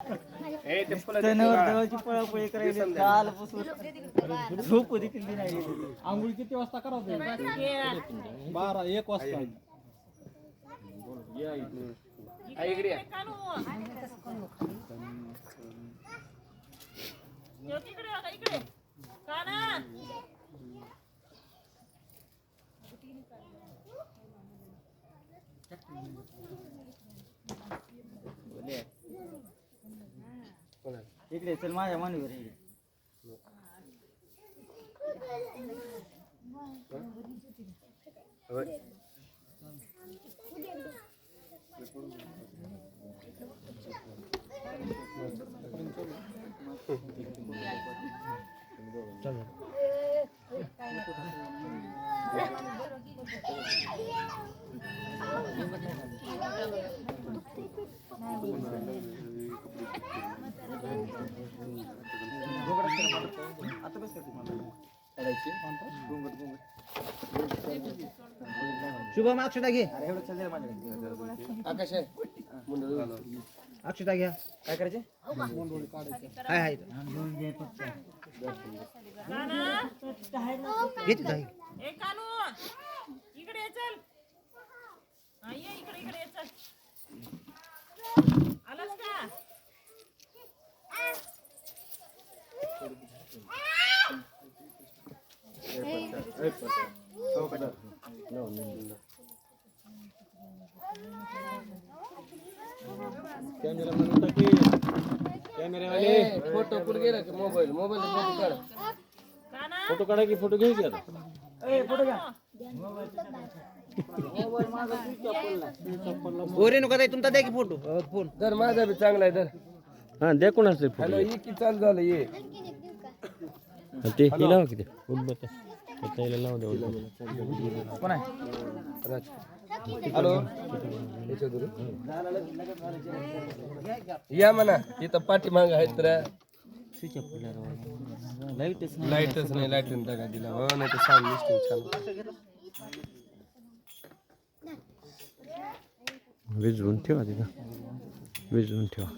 तणावर देवाची पळापळी करायची कालपासून झोप देखील नाही? आंघोळ किती वाजता करावं बारा एक वाजता. इकडे चल माझ्या मानवीवर इकडे आता शुभम अक्षता घे. अरे एवढं चल रे माझ्याकडे. आकाश अक्षता घ्या. काय करायचे? हाय हाय. आहे. ए कानू. इकडे ये चल. हा ये इकडे इकडे ये चल. आलास का? फोटो कुठे गेला मोबाईल? मोबाईल फोटो काढ. काना फोटो काढा की फोटो घ्यायचे आता. ए फोटो घ्या. ओरे नको ताई तुमचा द्या की फोटो. फोन. तर माझा बी चांगला आहे तर हा द्या कोणाच ते हॅलो ये की चालू झालं ये. फोटो ते ताईला लावा द्या. कोण आहे? राज. हॅलो? या म्हणा इथं पाठीमाग आहेत तर. स्विच ऑफ केला लाईटच नाही लाईटच नाही लाइट टाका दिला. हो नाही तर साऊंड मिस्टिंग छान. विजवून ठेवा तिथं. विजवून ठेवा.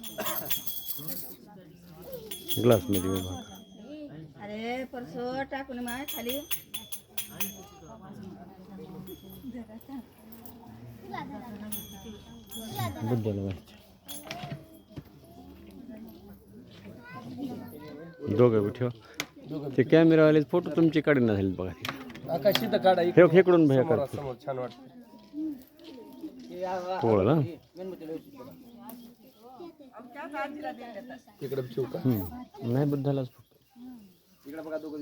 ग्लासमध्ये विभाग अरे परसो टाकून माय खाली. दोघं बी ठेवा. ते कॅमेरावाले फोटो तुमचे काढून झाले बघा ते. आकाश इथं काढा हे खेकडून भया समोर काढ समोर छान वाटतं. पोळा ना? इकडे ठेवू का. नाही बुद्धालाच फक्त. इकडे बघा दोघं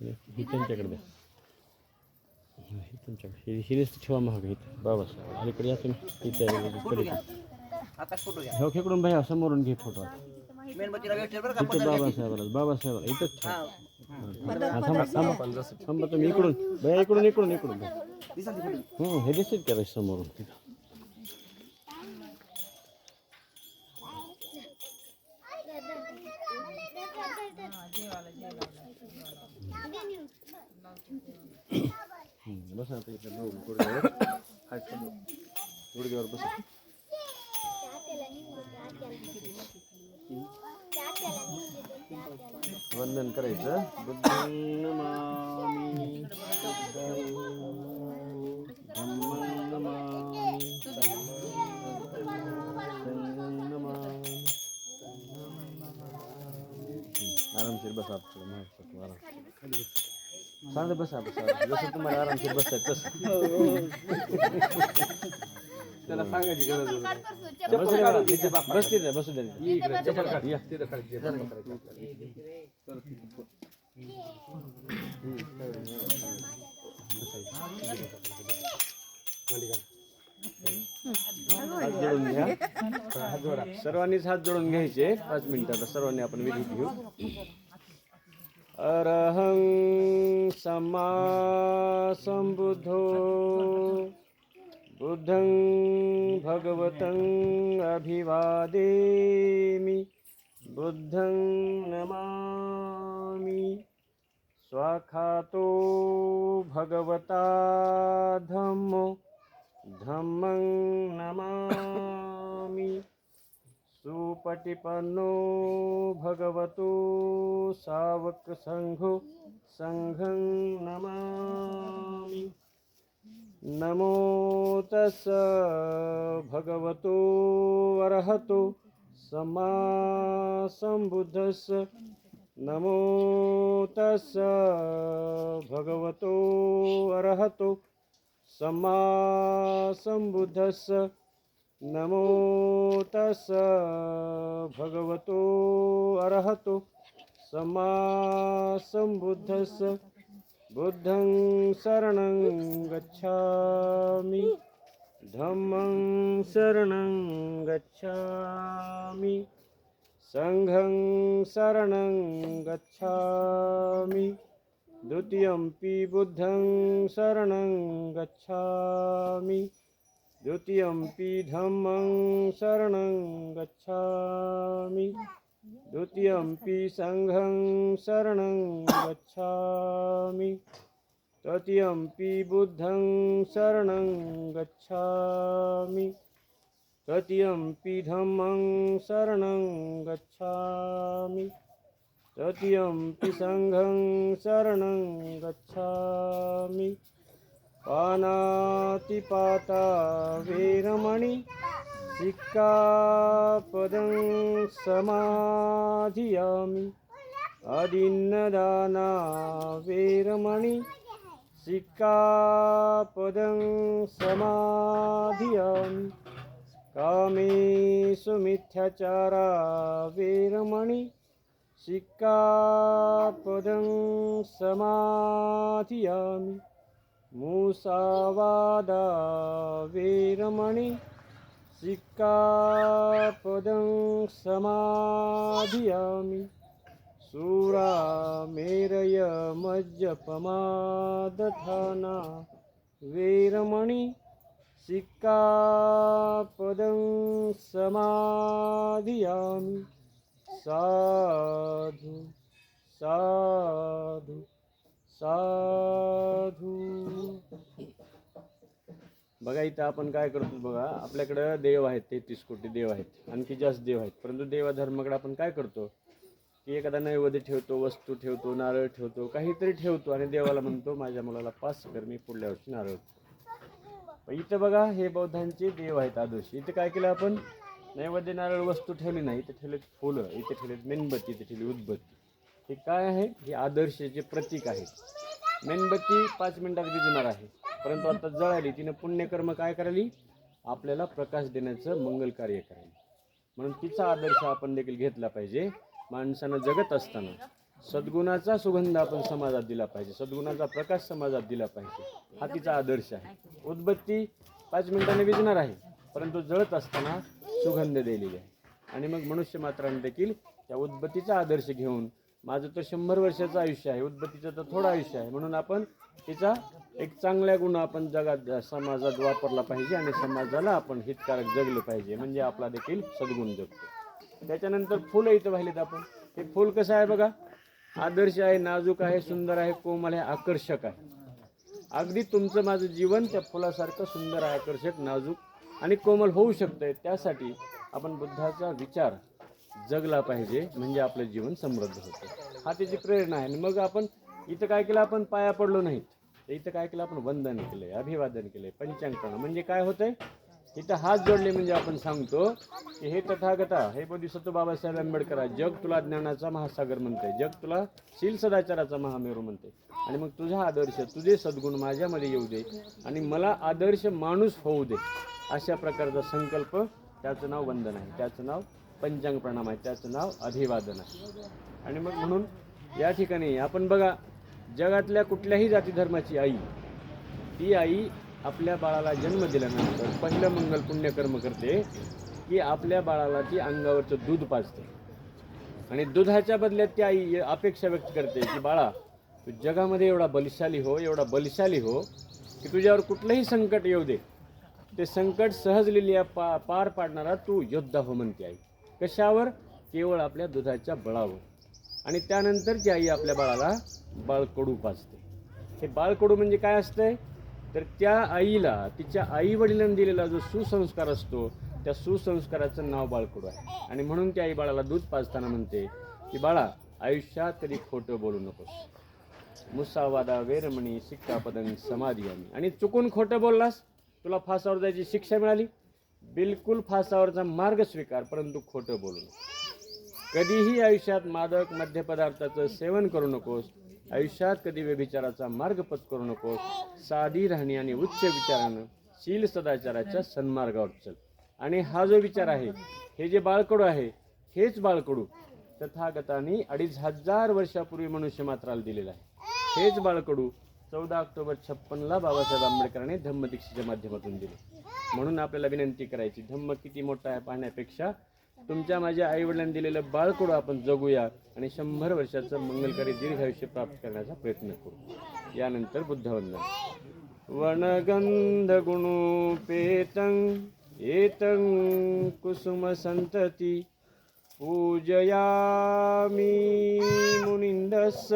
हे त्यांच्याकडे द्या. हे तुमच्याकडे. हिरेच ठेवा महाग इथं. बाबासाहेब अलीकडे या तुम्ही. इथे हो खेकडून भया समोरून घे फोटो इथं बाबासाहेबाला बाबासाहेबाला इथंच थांबा थांबा. थांबा तुम्ही इकडून. भया इकडून इकडून इकडून. हं, हे दिसत रे समोरून तिथं? बसा आता इकडे दोघं गुडघ्यावर हात समोर. गुडघ्यावर बसा वंदन करायचं बुद्धं नमामि बुद्धं नमामि धम्मं नमामि संघं नमामि आरामशीर बसा थोडं महाराष्ट्रात आराम सांगा बसा बसा जसं तुम्हाला आरामशीर बसताय तसं त्याला सांगायची गरज नाही. बसू दे बघा, इथे बस तिथे बसू दे ये इकडे चप्पल काढ. तिथं काढ. जे बंद करायचं. मांडी घाल. हात जोडून घ्या सर्वांनीच हात जोडून घ्यायचे पाच मिनिटात सर्वांनी आपण विधी घेऊ अरहं सम्मा बुद्धं भगवतं अभिवादेमि। बुद्धं नमामि। स्वाखातो भगवता धम्मो धम्मं नमामि। सुपटिपन्नो भगवतो सावकसङ्घो। सङ्घं नमामि। नमो तस् भगवतो अर्हतो सम्मा सम्बुद्धस्य। नमो तस् भगवतो अर्हतो सम्मा सम्बुद्धस्य। नमो तस् भगवतो अर्हतो समासंबुद्धस बुद्धं शरणं गच्छामि। धम्मं शरणं गच्छामि। सङ्घं शरणं गच्छामि। द्वितीयम्पि बुद्धं शरणं गच्छामि। द्वितीयम्पि धम्मं शरणं गच्छामि। द्वितीयमपि सङ्घं शरणं गच्छामि। तृतीयमपि बुद्धं शरणं गच्छामि। तृतीयमपि धम्मं शरणं गच्छामि। तृतीयमपि सङ्घं शरणं गच्छामि। पानातिपाता वीरमणि सिक्कापदं समाधियामि। अदिन्नदाना वेरमणि। सिक्कापदं समाधियामि। कामेषु मिथ्याचारावेरमणि सिक्कापदं समाधियामि। मुसावादा वीरमणि। सिक्कापदं समाधियामि। सुरामेरय वेरमणि वीरमणि सिक्कापदं समाधियामि। साधु साधु साधु। बघा इथं आपण काय करतो बघा आपल्याकडं देव आहेत तेहतीस कोटी देव आहेत आणखी जास्त देव आहेत. परंतु देवाधर्माकडे आपण काय करतो? की एखादा नैवेद्य ठेवतो वस्तू ठेवतो नारळ ठेवतो काहीतरी ठेवतो आणि देवाला म्हणतो माझ्या मुलाला पास कर मी पुढल्या वर्षी नारळ इथं बघा हे बौद्धांचे देव आहेत आदर्श. इथं काय केलं आपण? नैवेद्य नारळ वस्तू ठेवली नाही इथे ठेवलेत फुलं इथे ठेवलेत मेणबत्ती इथे ठेवली उदबत्ती. हे काय आहे? हे आदर्शाचे प्रतीक आहे मेणबत्ती पाच मिनिटात विजणार आहे. परंतु आता जळाली तिने पुण्यकर्म काय करायली? आपल्याला प्रकाश देण्याचं मंगल कार्य करायला. म्हणून तिचा आदर्श आपण देखील घेतला पाहिजे. माणसानं जगत असताना सद्गुणाचा सुगंध आपण समाजात दिला पाहिजे. सद्गुणाचा प्रकाश समाजात दिला पाहिजे. हा तिचा आदर्श आहे. उदबत्ती पाच मिनिटांनी विजणार आहे परंतु जळत असताना सुगंध दिलेली आहे. आणि मग मनुष्य मात्रांनी देखील त्या उदबत्तीचा आदर्श घेऊन माझं तर शंभर वर्षाचं आयुष्य आहे उदबत्तीचं तर थोडं आयुष्य आहे. म्हणून आपण तिचा एक चांगल्या गुण आपण जगात समाजात वापरला पाहिजे आणि समाजाला आपण हितकारक जगलं पाहिजे. म्हणजे आपला देखील सद्गुण जगतो. त्याच्यानंतर फुलं इथं पाहिलेत आपण. हे फुल कसं आहे बघा? आदर्श आहे नाजूक आहे सुंदर आहे कोमल आहे आकर्षक आहे. अगदी तुमचं माझं जीवन त्या फुलासारखं सुंदर आहे आकर्षक नाजूक आणि कोमल होऊ शकतं त्यासाठी आपण बुद्धाचा विचार जगला पाहिजे म्हणजे आपलं जीवन समृद्ध होतं. हा त्याची प्रेरणा आहे. आणि मग आपण इथं काय केलं आपण पाया पडलो नाहीत. तर इथं काय केलं आपण वंदन केलंय अभिवादन केलंय पंचांग करणं म्हणजे काय होतंय? इथं हात जोडले म्हणजे आपण सांगतो की हे तथागता हे बोधिसत्व बाबासाहेब आंबेडकर जग तुला ज्ञानाचा महासागर म्हणते जग तुला शील सदाचाराचा महामेरू म्हणते आणि मग तुझा आदर्श तुझे सद्गुण माझ्यामध्ये येऊ दे आणि मला आदर्श माणूस होऊ दे. अशा प्रकारचा संकल्प त्याचं नाव वंदन आहे. त्याचं नाव पंचांग प्रणाम आहे त्याचं नाव अभिवादन आहे. आणि मग म्हणून या ठिकाणी आपण बघा जगातल्या कुठल्याही जाती धर्माची आई ती आई आपल्या बाळाला जन्म दिल्यानंतर पहिलं मंगल पुण्यकर्म करते की आपल्या बाळाला ती अंगावरचं दूध पाजते. आणि दुधाच्या बदल्यात ती आई अपेक्षा व्यक्त करते की बाळा तू जगामध्ये एवढा बलशाली हो एवढा बलशाली हो की तुझ्यावर कुठलंही संकट येऊ दे. ते संकट सहज लिहिल्या पा पार पाडणारा तू योद्धा हो म्हणते आई. कशावर? केवळ आपल्या दुधाच्या बळावर. आणि त्यानंतरची आई आपल्या बाळाला बाळकडू पाजते हे बाळकडू म्हणजे काय असतंय? तर त्या आईला तिच्या आई वडिलांनी दिलेला जो सुसंस्कार असतो त्या सुसंस्काराचं नाव बाळकडू आहे. आणि म्हणून त्या आई बाळाला दूध पाजताना म्हणते की बाळा आयुष्यात कधी खोटं बोलू नकोस. मुसावादा वेरमणी सिक्कापदन समाधी आणि चुकून खोटं बोललास तुला फासावर जायची शिक्षा मिळाली? बिलकुल फासावरचा मार्ग स्वीकार परंतु खोटं बोलू नको. कधीही आयुष्यात मादक मद्यपदार्थाचं सेवन करू नकोस आयुष्यात कधी व्यभिचाराचा मार्ग पत्करू नकोस साधी राहणी आणि उच्च विचारानं शील सदाचाराच्या सन्मार्गावर चल. आणि हा जो विचार आहे हे जे बाळकडू आहे हेच बाळकडू तथागतांनी अडीच हजार वर्षापूर्वी मनुष्य मात्राला दिलेलं आहे. हेच बाळकडू चौदा ऑक्टोबर छप्पनला बाबासाहेब आंबेडकरांनी धम्मदीक्षेच्या माध्यमातून दिले. म्हणून आपल्याला विनंती करायची धम्म किती मोठा आहे पाहण्यापेक्षा तुमच्या माझ्या आईवडिलांनी दिलेलं बाळकडू आपण जगूया आणि शंभर वर्षाचं मंगलकारी दीर्घायुष्य प्राप्त करण्याचा प्रयत्न करू. यानंतर बुद्धवंदन. वनगंध गुणोपेतं एतंग कुसुम संतती पूजयामी मुनिंदस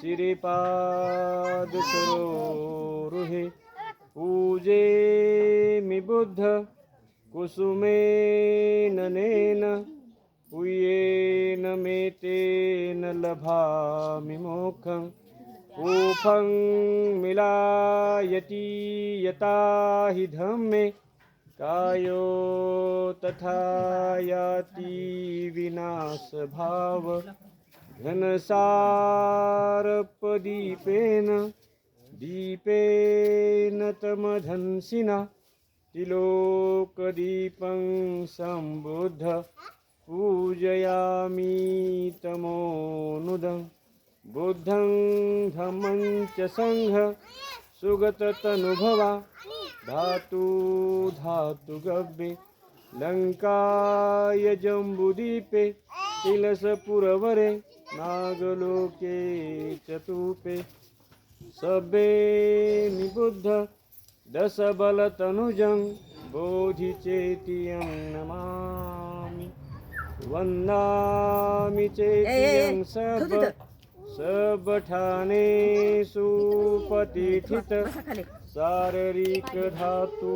श्रीपादसरोरुहे पूजेमि बुद्ध कुसुमेन नेन। पूयेन मे तेन लभामि मोक्षम्। ऊफं मिलायति यता हि धम्मे। कायो तथा याति विनाशभाव। घनसारपदीपेन दीपेन तमधंसिना तिलोकदीपं सम्बुद्ध पूजयामि तमोनुदं। बुद्धं धमं च सङ्घ सुगततनुभवा धातु धातु गव्ये लङ्काय जम्बुदीपे तिलसपुरवरे नागलोके चतुपे। सबे निबुद्ध दशबलतनुजं बोधिचेतियं नमामि। वन्दामि चेतियं सब सबठानेषु पतिथित शारीरिक धातु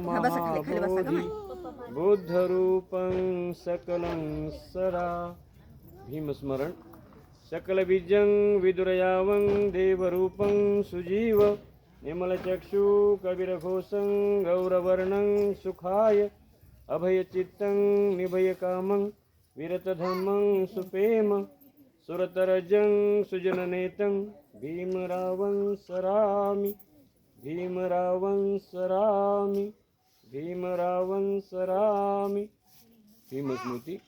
महाबोधि। बुद्धरूपं सकलं सदा। भीमस्मरण। सकलबीजं विदुरयावं देवरूपं सुजीव निर्मलचक्षु कविरघोषं गौरवर्णं सुखाय अभयचित्तं निभयकामं विरतधम्मं सुपेम सुरतरजं सुजननेतं भीमरावं सरामि भीमरावं सरामि भीमरावं सरामि। भीमस्मृती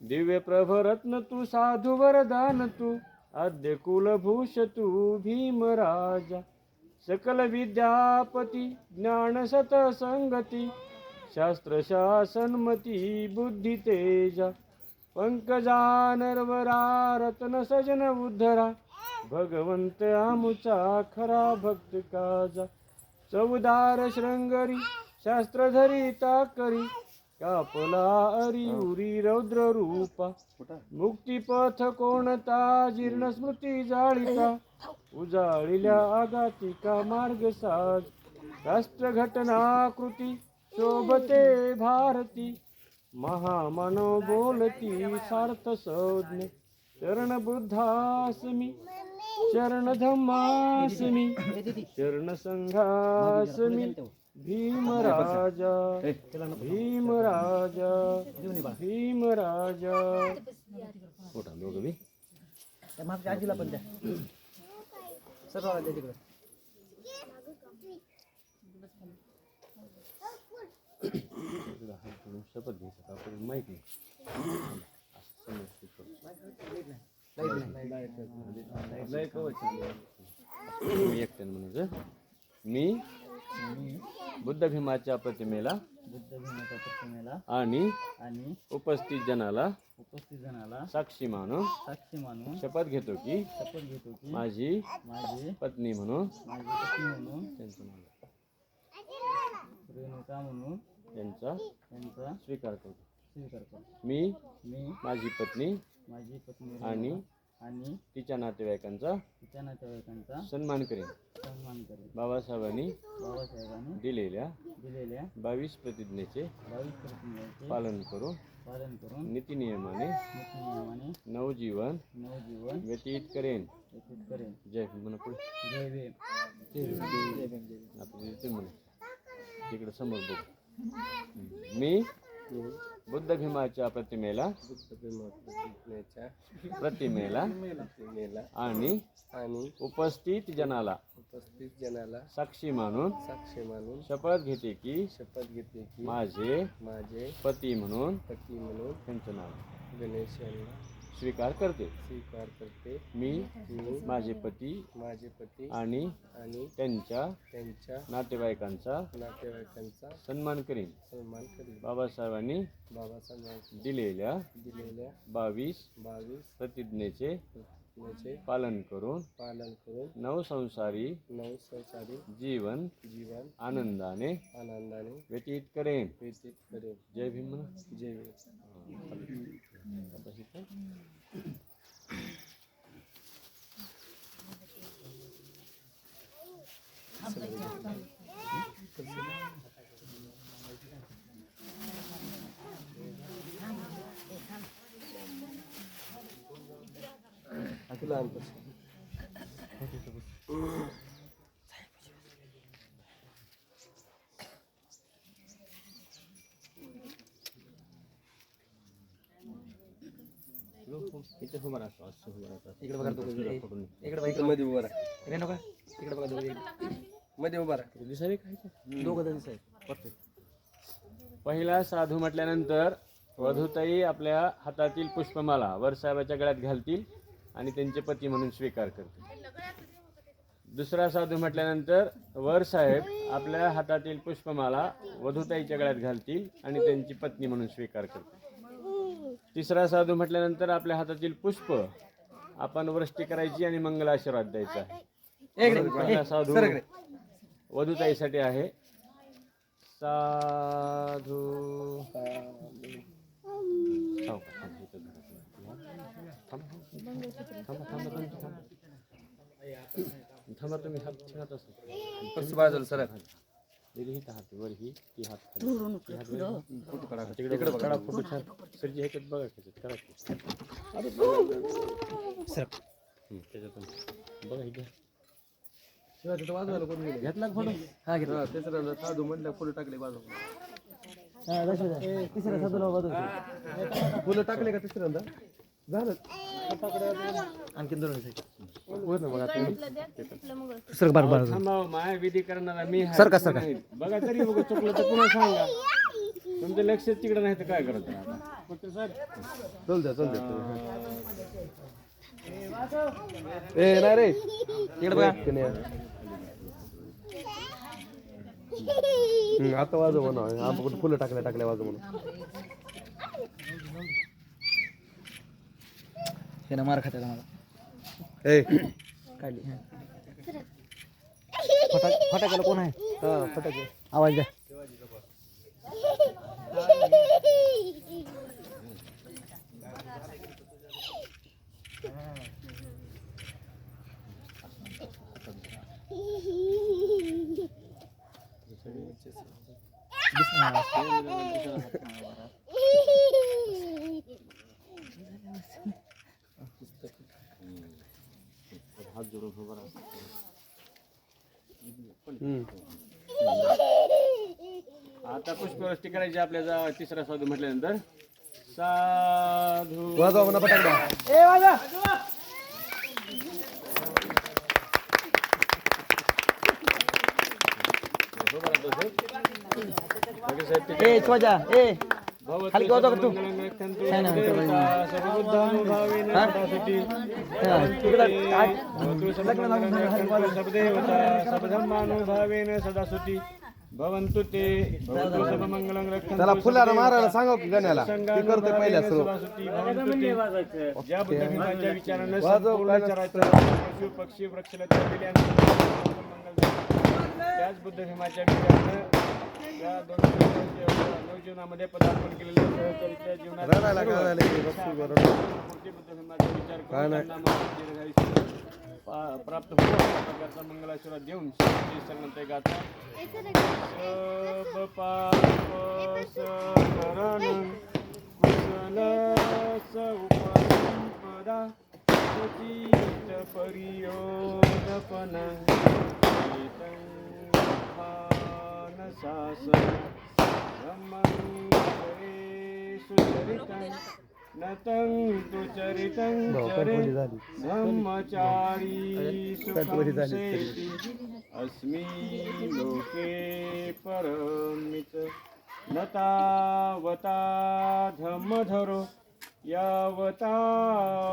दिव्यप्रभरत्न तू साधु वरदान तू आद्य कुलभूष तू भीमराजा सकल विद्यापती ज्ञान सतसंगती शास्त्र शासनमती बुद्धी तेजा पंकजानरवरा रत्न सजन उद्धरा भगवंत आमुचा खरा भक्त काजा चौदार शृंगरी शास्त्रधरी ताकरी कापला अरी उरी रौद्र रूपा मुक्तिपथ कोणता? जीर्ण स्मृती जाळिता। उजाळिल्या आघातिका मार्ग साज। राष्ट्र घटनाकृती शोभते भारती। महामनो बोलती सार्थ संज्ञ। शरण बुद्धास्मी शरण धम्मास्मी शरण संघास्मी भीमराजा भीमराजा भीमराजा। मागच्या आजीला पण द्या. सर्वाला द्या तिकडे. शपथ घ्यायचं आपण माहीत एकट्यानं म्हणायचं मी बुद्ध भीमाच्या प्रतिमेला बुद्ध भीमाच्या प्रतिमेला आणि आणि उपस्थित जनाला उपस्थित जणाला साक्षी मानून साक्षी मानून शपथ घेतो की शपथ घेतो की माझी माझी पत्नी म्हणून माझी पत्नी म्हणून त्यांचं नाव रेणुका म्हणून त्यांचा त्यांचा स्वीकार करतो. स्वीकार करतो. मी मी माझी पत्नी माझी पत्नी आणि आणि तिच्या नातेवाईकांचा तिच्या नातेवाईकांचा सन्मान करेन. सन्मान करेन. बाबासाहेबांनी बाबासाहेबांनी दिलेल्या दिलेल्या बावीस प्रतिज्ञेचे बावीस प्रतिज्ञाचे पालन करून पालन करून नीतिनियमाने नीतिनियमाने नवजीवन नवजीवन व्यतीत करेन. व्यतीत करेन. जय म्हणा जय भीम. जय भीम. जय म्हणे. तिकडे समोर बघ. मी बुद्ध भीमाच्या प्रतिमेला? प्रतिमेच्या प्रतिमेला? प्रतिमेला. आणि आणि उपस्थित जनाला? उपस्थित जनाला साक्षी मानून? साक्षी मानून शपथ घेते की? शपथ घेते की माझे माझे पती म्हणून पती म्हणून त्यांचं नाव. गणेश यांना स्वीकार करते. स्वीकार करते. मी मी माझे पती माझे पती आणि आणि त्यांच्या त्यांच्या नातेवाईकांचा नातेवाईकांचा सन्मान करीन. सन्मान करेल बाबासाहेबांनी बाबासाहेबांनी दिलेल्या दिलेल्या बावीस बावीस प्रतिज्ञेचे प्रतिज्ञेचे पालन करून पालन करून नवसंसारी नऊ संसारी जीवन जीवन आनंदाने आनंदाने व्यतीत करेन. व्यतीत करेल जय भीम जय भीम. आता इथं. तुला आणतो इथं उभा राहतो असं उभा राहतो इकडे बघा तो तुला पकडून. इकडे बघा. इकडे मध्ये उभा राहा. इकडे नका. इकडे बघा दोघे मध्ये उभा राहा. दिसायला काय ते? दोघं जण साहेब परफेक्ट पहिला साधू म्हटल्यानंतर वधूताई आपल्या हातातील पुष्पमाला वरसाहेबाच्या गळ्यात घालतील आणि त्यांचे पती म्हणून स्वीकार करतील. दुसरा साधू म्हटल्यानंतर वर साहेब आपल्या हातातील पुष्पमाला वधूताईच्या गळ्यात घालतील आणि त्यांची पत्नी म्हणून स्वीकार करतील. तिसरा साधू म्हटल्यानंतर आपल्या हातातील पुष्प आपण वृष्टी करायची आणि मंगल आशीर्वाद द्यायचा आहे. पहिला साधू वधूताईसाठी आहे. साधू. सावकाश, थांब, इथं घरात. थांब, थांबा, थांबा, तुम्ही, थांबा. थांबा तुम्ही हात ठेवत असेल फक्त सर हिथं हात वर ही ती हात. तिकडे बघा, काढा फोटो छान सरजी ह्याच्यात बघा त्याच्यात करा की. हम्म, त्याच्यातून बघा हे। घ्या. घेतला का फोटो। हा घेतला तिसऱ्यांदा साधू म्हटलं फुलं टाकले बाजूला तिसऱ्या साधूला फुलं टाकले का तिसऱ्यांदा झालं. आणखी दोन साहेब वर ना बघा तुम्ही. सर बार बार. थांबा माया विधी करणारा मी आहे. सरका, सरका. नाही. बघा तरी बघा चुकलं तर पुन्हा सांगा. तुमचं लक्ष तिकडे नाही तर काय चल द्या चल द्या ए नाही रे. इकडे बघा. हम्म, आता वाजव म्हणा. आपण कुठे फुलं टाकल्या टाकल्या वाजव म्हणून त्यानं मार खात्याला मला. ए. काढली फटाक फटाक्याला कोण आहे? हा फटाके. आवाज द्या हात जोडून उभा राहा. हम्म. आता पुष्पवृष्टी करायची आपल्या जा तिसरा साधू म्हटल्यानंतर. साधू. का तू? नाही, नाही, सर्वबुद्धानुभावेन सदासुखी भवतु ते भवतु सर्वमंगलं रक्षन्तु त्याला फुलाला मारायला सांगा की गण्याला. ती करतोय संगानुभावेन पहिल्या सुरू. ज्या विचारानं संपूर्ण चराचर पशु पक्षी वृक्षलता त्याच बुद्ध भीमाच्या विचारानं या दोन जीवनामध्ये पदार्पण केलेलं जीवनात रडायला काय झालं? विचार करून त्यांना महान दीर्घायुष्य पा- प्राप्त होईल अशा प्रकारचा मंगलाशीर्वाद देऊन श्री संगणते गाथा सब पाप सकरण कुशल सौपसंपदा सचित परियोदपन शासन ब्रह्मंकरे सुचरितं नतं तु चरितं चरे ब्रह्मचारी अस्मि लोके परमित। न तावता धम्मधरो यावता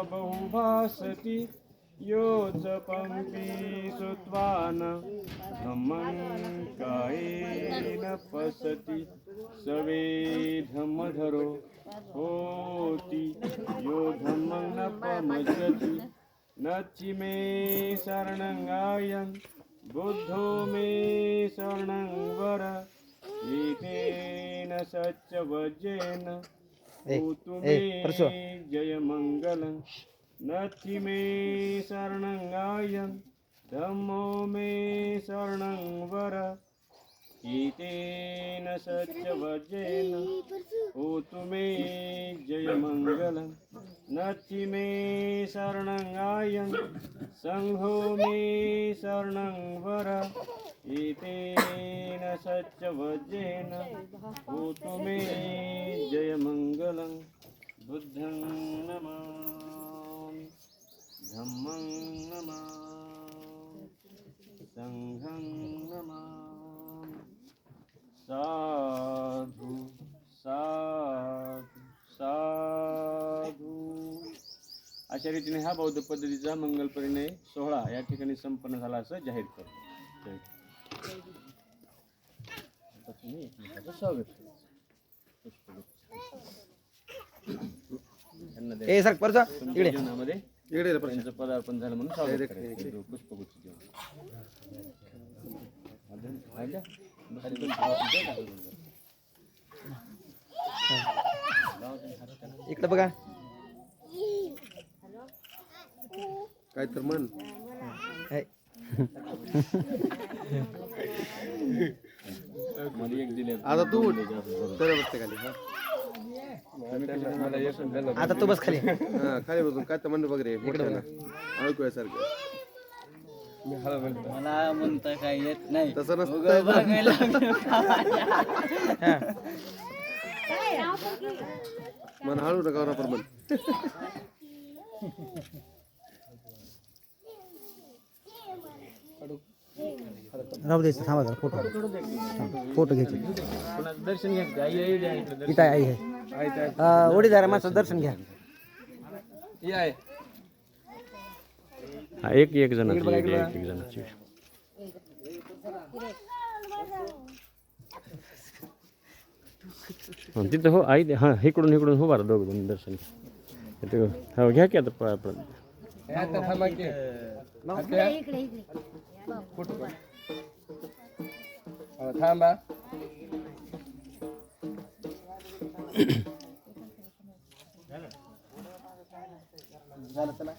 बहुभासति। यो च पङ्क्ति श्रुत्वान् धम्मं कायेन पसति। सवे धम्मधरो। होति. यो धम्मं न पमजति नचि मे शरणङ्गायं बुद्धो मे शरणं वर एतेन सत्यवजेन भूतु मे जयमङ्गलं नचि मे शरणङ्गायं धम्मो मे शरणं वर एतेन सत्यवजेन भूतु मे जयमङ्गलं नचि मे शरणङ्गायं सङ्घो मे शरणं वर एतेन सत्यवजेन भूतु मे जयमङ्गलं बुद्धं नमामि. धम्मं नमामि. सङ्घं नमामि. साधु साधु साधू. अशा रीतीने हा बौद्ध पद्धतीचा मंगल परिणय सोहळा या ठिकाणी संपन्न झाला असं जाहीर करतो. स्वागत. ए सर परसा. तुमच्या जीवनामध्ये इकडे त्यांचं पदार्पण झालं म्हणून स्वागत पुष्पगुच्छ देऊन इकडे बघा. काय तर म्हण. दिले आता तू. तर बसते खाली हा. आता तू बस खाली. हा, खाली बसून काय तर म्हणणं बघ रे मोठ्यानं ऐकूयासारखं मला म्हणता काय येत नाही. तसं नसतं. मन हळू नका पण म्हण राहू द्यायचं थांबा जरा फोटो फोटो घ्यायचे दर्शन घ्या. आई. इथं आई आहे. ओढीदारा माणसाचं दर्शन घ्या. हे आहे. हा एक एक जणांची एक एक एक जणांची. तिथं हो आई हां इकडून इकडून हो बरं दोघं जण दर्शन ते हो. घ्या की आता थांबा की. थांबा. झालं चला